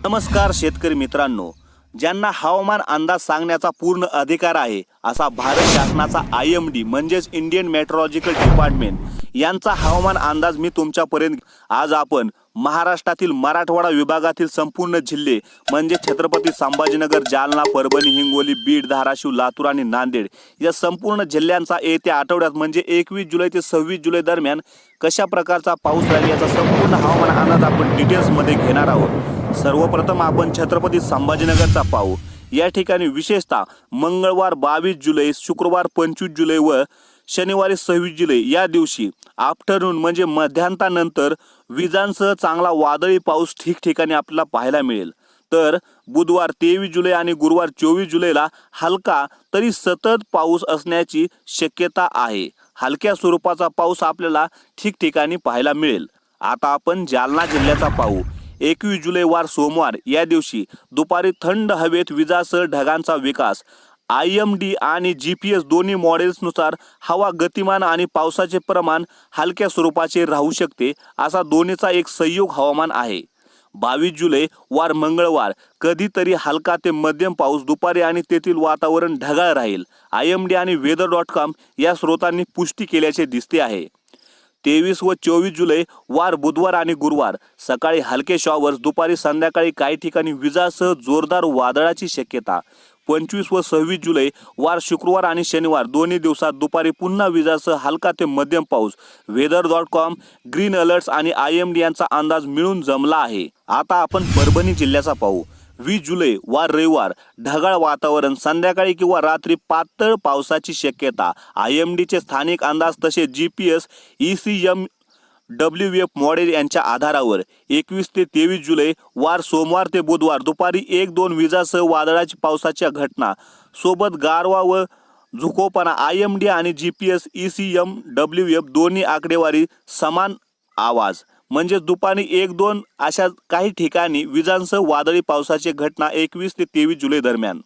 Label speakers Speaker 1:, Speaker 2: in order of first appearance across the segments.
Speaker 1: नमस्कार शेतकरी मित्रांनो ज्यांना हवामान अंदाज सांगण्याचा पूर्ण अधिकार आहे असा भारत शासनाचा आय एम डी म्हणजेच इंडियन मेट्रोलॉजिकल डिपार्टमेंट यांचा हवामान अंदाज मी तुमच्यापर्यंत आज आपण महाराष्ट्रातील मराठवाडा विभागातील संपूर्ण जिल्हे म्हणजे छत्रपती संभाजीनगर जालना परभणी हिंगोली बीड धाराशिव लातूर आणि नांदेड या संपूर्ण जिल्ह्यांचा येत्या आठवड्यात म्हणजे एकवीस जुलै ते सव्वीस जुलै दरम्यान कशा प्रकारचा पाऊस राहील याचा संपूर्ण हवामान अंदाज आपण डिटेल्समध्ये घेणार आहोत. सर्वप्रथम आपण छत्रपती संभाजीनगरचा पाहू. या ठिकाणी विशेषतः मंगळवार बावीस जुलै शुक्रवार पंचवीस जुलै व शनिवारी सव्वीस जुलै या दिवशी आफ्टरनून म्हणजे मध्यान्तानंतर विजांसह चांगला वादळी पाऊस ठिकठिकाणी आपल्याला पाहायला मिळेल. तर बुधवार तेवीस जुलै आणि गुरुवार चोवीस जुलैला हलका तरी सतत पाऊस असण्याची शक्यता आहे. हलक्या स्वरूपाचा पाऊस आपल्याला ठिकठिकाणी पाहायला मिळेल. आता आपण जालना जिल्ह्याचा पाहू. एकवीस जुलै वार सोमवार या दिवशी दुपारी थंड हवेत विजासह ढगांचा विकास. आय एम डी आणि जी पी एस दोन्ही मॉडेल्सनुसार हवा गतिमान आणि पावसाचे प्रमाण हलक्या स्वरूपाचे राहू शकते असा दोन्हीचा एक संयोग हवामान आहे. बावीस जुलै वार मंगळवार कधीतरी हलका ते मध्यम पाऊस दुपारी आणि तेथील वातावरण ढगाळ राहील. आय एम डी आणि वेदर डॉट कॉम या स्रोतांनी पुष्टी केल्याचे दिसते आहे. तेवीस व चोवीस जुलै वार बुधवार आणि गुरुवार. सकाळी हलके शॉवर्स दुपारी संध्याकाळी काही ठिकाणी विजासह जोरदार वादळाची शक्यता. पंचवीस व सव्वीस जुलै वार शुक्रवार आणि शनिवार दोन्ही दिवसात दुपारी पुन्हा विजासह हलका ते मध्यम पाऊस. Weather dot com green alerts आणि आय एम डी यांचा अंदाज मिळून जमला आहे. आता आपण परभणी जिल्ह्याचा पाहू. वीस जुलै वार रविवार ढगाळ वातावरण संध्याकाळी किंवा रात्री पातळ पावसाची शक्यता. आय एम डीचे स्थानिक अंदाज तसे G P S E C M W F model यांच्या आधारावर एकवीस ते तेवीस जुलै वार सोमवार ते बुधवार दुपारी एक दोन विजासह वादळाची पावसाच्या घटना. सोबत गारवा व झुकोपणा आय एम डी आणि G P S E C M W F दोन्ही आकडेवारी समान आवाज. म्हणजेच दुपारी एक दोन अशा काही ठिकाणी विजांसह वादळी पावसाची घटना एकवीस ते तेवीस जुलै दरम्यान.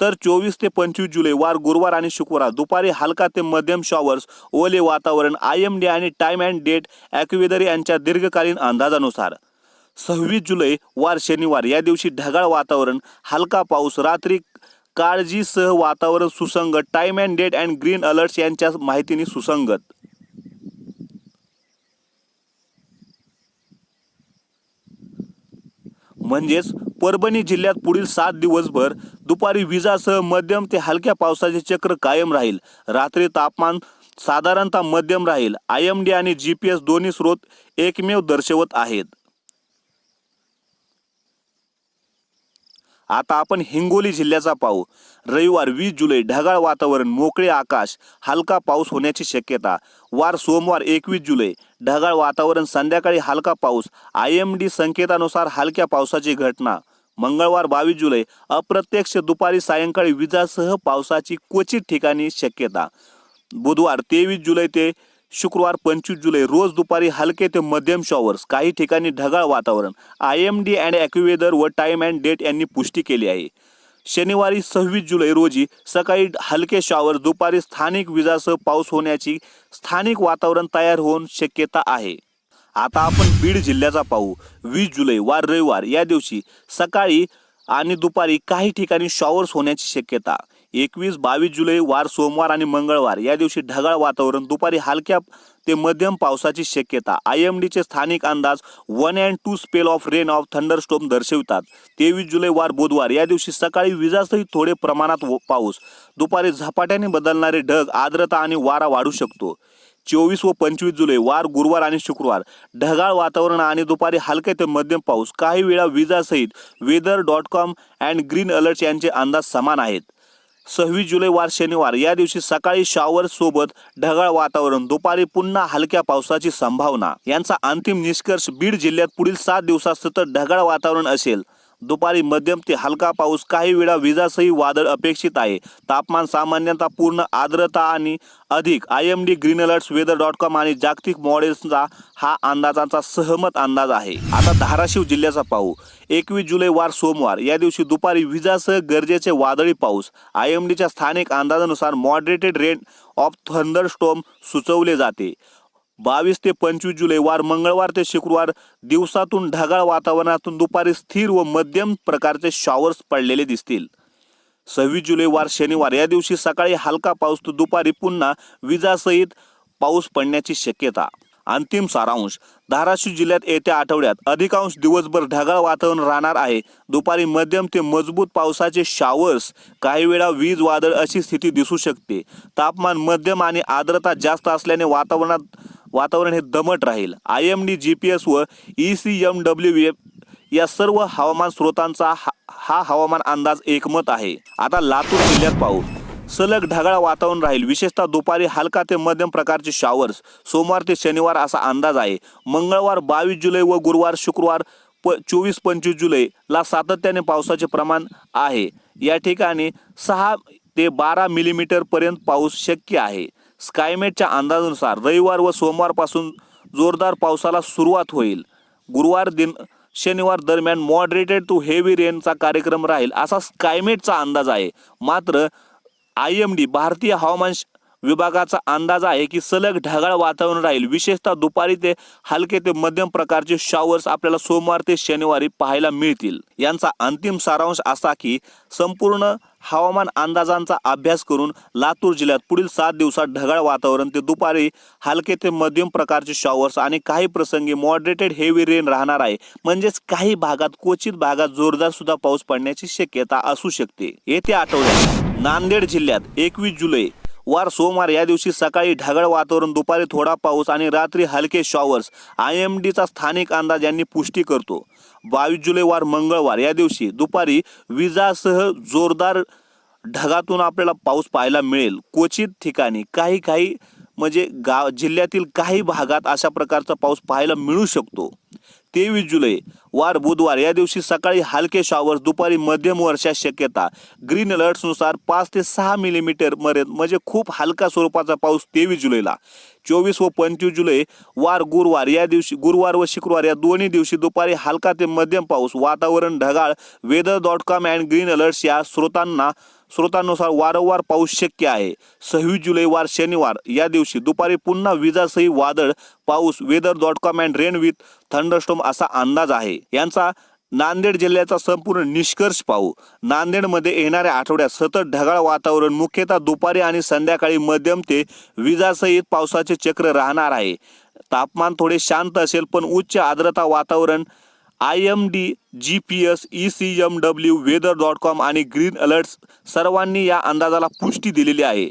Speaker 1: तर चोवीस ते पंचवीस जुलै वार गुरुवार आणि शुक्रवार दुपारी हलका ते मध्यम शॉवर्स ओले वातावरण आय एम डी आणि टाईम अँड डेट ॲक्युवेदर यांच्या दीर्घकालीन अंदाजानुसार. सव्वीस जुलै वार शनिवार या दिवशी ढगाळ वातावरण हलका पाऊस रात्री काळजीसह वातावरण सुसंगत time and date and green alerts यांच्या माहितीने सुसंगत. म्हणजेच परभणी जिल्ह्यात पुढील सात दिवसभर दुपारी विजासह मध्यम ते हलक्या पावसाचे चक्र कायम राहील. रात्री तापमान साधारणतः मध्यम राहील. आय एम डी आणि जी पी एस दोन्ही स्रोत एकमेव दर्शवत आहेत. आता आपण हिंगोली जिल्ह्याचा पाहू. रविवार वीस जुलै ढगाळ वातावरण मोकळे आकाश हलका पाऊस होण्याची शक्यता. वार सोमवार एकवीस जुलै ढगाळ वातावरण संध्याकाळी हलका पाऊस. आय एम डी संकेतानुसार हलक्या पावसाची घटना. मंगळवार बावीस जुलै अप्रत्यक्ष दुपारी सायंकाळी विजासह पावसाची क्वचित ठिकाणी शक्यता. बुधवार तेवीस जुलै ते शुक्रवार पंचवीस जुलै रोज दुपारी हलके ते मध्यम शॉवर्स काही ठिकाणी ढगाळ वातावरण. I M D and AccuWeather व टाईम अँड डेट यांनी पुष्टी केली आहे. शनिवारी सव्वीस जुलै रोजी सकाळी हलके शॉवर दुपारी स्थानिक विजासह पाऊस होण्याची स्थानिक वातावरण तयार होऊन शक्यता आहे. आता आपण बीड जिल्ह्याचा पाहू. वीस जुलै वार रविवार या दिवशी सकाळी आणि दुपारी काही ठिकाणी शॉवर्स होण्याची शक्यता. एकवीस बावीस जुलै वार सोमवार आणि मंगळवार. या दिवशी ढगाळ वातावरण दुपारी हलक्या ते मध्यम पावसाची शक्यता. आय एम डीचे स्थानिक अंदाज one and two spell of rain of thunderstorm दर्शवितात. तेवीस जुलै वार बुधवार. या दिवशी सकाळी विजासहित थोडे प्रमाणात व- पाऊस. दुपारी झपाट्याने बदलणारे ढग आर्द्रता आणि वारा वाढू शकतो. चोवीस व पंचवीस जुलै वार गुरुवार आणि शुक्रवार. ढगाळ वातावरण आणि दुपारी हलके ते मध्यम पाऊस. काही वेळा विजासहित weather dot com and green alerts यांचे अंदाज समान आहेत. सव्वीस जुलै वार शनिवार. या दिवशी सकाळी शॉवर सोबत ढगाळ वातावरण दुपारी पुन्हा हलक्या पावसाची संभावना. यांचा अंतिम निष्कर्ष बीड जिल्ह्यात पुढील सात दिवसात सतत ढगाळ वातावरण असेल. दुपारी मध्यम ते हलका पाऊस काही वेळा विजासही वादळ अपेक्षित आहे. तापमान सामान्यतः पूर्ण आर्द्रता आणि अधिक. I M D green alerts weather dot com आणि जागतिक मॉडेल्सचा हा अंदाजाचा सहमत अंदाज आहे. आता धाराशिव जिल्ह्याचा पाहू. एकवीस जुलै वार सोमवार. या दिवशी दुपारी विजासह गरजेचे वादळी पाऊस. आय एम डीच्या स्थानिक अंदाजानुसार मॉडरेटेड रेन ऑफ थंडरस्टोम सुचवले जाते. बावीस ते पंचवीस जुलै वार मंगळवार ते शुक्रवार दिवसातून ढगाळ वातावरणातून दुपारी स्थिर व मध्यम प्रकारचे शॉवर्स पडलेले दिसतील. सव्वीस जुलै वार शनिवार. या दिवशी सकाळी हलका पाऊस तर दुपारी पुन्हा विजासहित पाऊस पडण्याची शक्यता. अंतिम सारांश. धाराशिव जिल्ह्यात येत्या आठवड्यात अधिकांश दिवसभर ढगाळ वातावरण राहणार आहे. दुपारी मध्यम ते मजबूत पावसाचे शावर्स काही वेळा वीज वादळ अशी स्थिती दिसू शकते. तापमान मध्यम आणि आर्द्रता जास्त असल्याने वातावरणात वातावरण हे दमट राहील. I M D G P S व E C M W F या सर्व हवामान स्रोतांचा हा हा हवामान अंदाज एकमत आहे. आता लातूर जिल्ह्यात पाहू. सलग ढगाळ वातावरण राहील. विशेषतः दुपारी हलका ते मध्यम प्रकारचे शावर्स सोमवार ते शनिवार असा अंदाज आहे. मंगळवार बावीस जुलै व गुरुवार शुक्रवार प चोवीस पंचवीस जुलैला सातत्याने पावसाचे प्रमाण आहे. या ठिकाणी सहा ते बारा मिलीमीटरपर्यंत पाऊस शक्य आहे. स्कायमेटच्या अंदाजानुसार रविवार व सोमवारपासून जोरदार पावसाला सुरुवात होईल. गुरुवार दिन शनिवार दरम्यान मॉडरेटेड टू हेवी रेनचा कार्यक्रम राहील असा स्कायमेटचा अंदाज आहे. मात्र आय एम डी भारतीय हवामान विभागाचा अंदाज आहे की सलग ढगाळ वातावरण राहील. विशेषतः दुपारी ते हलके ते मध्यम प्रकारचे शॉवर्स आपल्याला सोमवार ते शनिवारी पाहायला मिळतील. यांचा अंतिम सारांश असा की संपूर्ण हवामान अंदाजांचा अभ्यास करून लातूर जिल्ह्यात पुढील सात दिवसात ढगाळ वातावरण ते दुपारी हलके ते मध्यम प्रकारचे शॉवर्स आणि काही प्रसंगी मॉडरेटेड हेवी रेन राहणार आहे. म्हणजेच काही भागात क्वचित भागात जोरदार सुद्धा पाऊस पडण्याची शक्यता असू शकते. येत्या आठवड्यात नांदेड जिल्ह्यात एकवीस जुलै वार सोमवार या दिवशी सकाळी ढगाळ वातावरण दुपारी थोडा पाऊस आणि रात्री हलके शॉवर्स आय एम डीचा स्थानिक अंदाज यांनी पुष्टी करतो. बावीस जुलै वार मंगळवार. या दिवशी दुपारी विजासह जोरदार ढगातून आपल्याला पाऊस पाहायला मिळेल. क्वचित ठिकाणी काही काही म्हणजे गाव जिल्ह्यातील काही भागात अशा प्रकारचा पाऊस पाहायला मिळू शकतो. तेवीस जुलै वार बुधवार या दिवशी सकाळी हलके शॉवर्स दुपारी मध्यम वर्षा शक्यता. ग्रीन अलर्ट्सनुसार पाच ते सहा मिलीमीटर मर्याद म्हणजे खूप हलका स्वरूपाचा पाऊस तेवीस जुलैला. चोवीस व पंचवीस जुलै वार गुरुवार या दिवशी गुरुवार व शुक्रवार या दोन्ही दिवशी दुपारी हलका ते मध्यम पाऊस. वातावरण ढगाळ weather dot com and green alerts या स्रोतांना स्रोतांनुसार वारंवार पाऊस शक्य आहे. सव्वीस जुलै वार शनिवार. या दिवशी दुपारी पुन्हा विजासही वादळ पाऊस weather dot com and rain with thunderstorm असा अंदाज आहे. यांचा नांदेड जिल्ह्याचा संपूर्ण निष्कर्ष पाहू. नांदेडमध्ये येणाऱ्या आठवड्यात सतत ढगाळ वातावरण मुख्यतः दुपारी आणि संध्याकाळी मध्यम ते विजासहित पावसाचे चक्र राहणार आहे. तापमान थोडे शांत असेल पण उच्च आर्द्रता वातावरण I M D G P S E C M W weather dot com आणि ग्रीन अलर्ट्स सर्वांनी या अंदाजाला पुष्टी दिलेली आहे.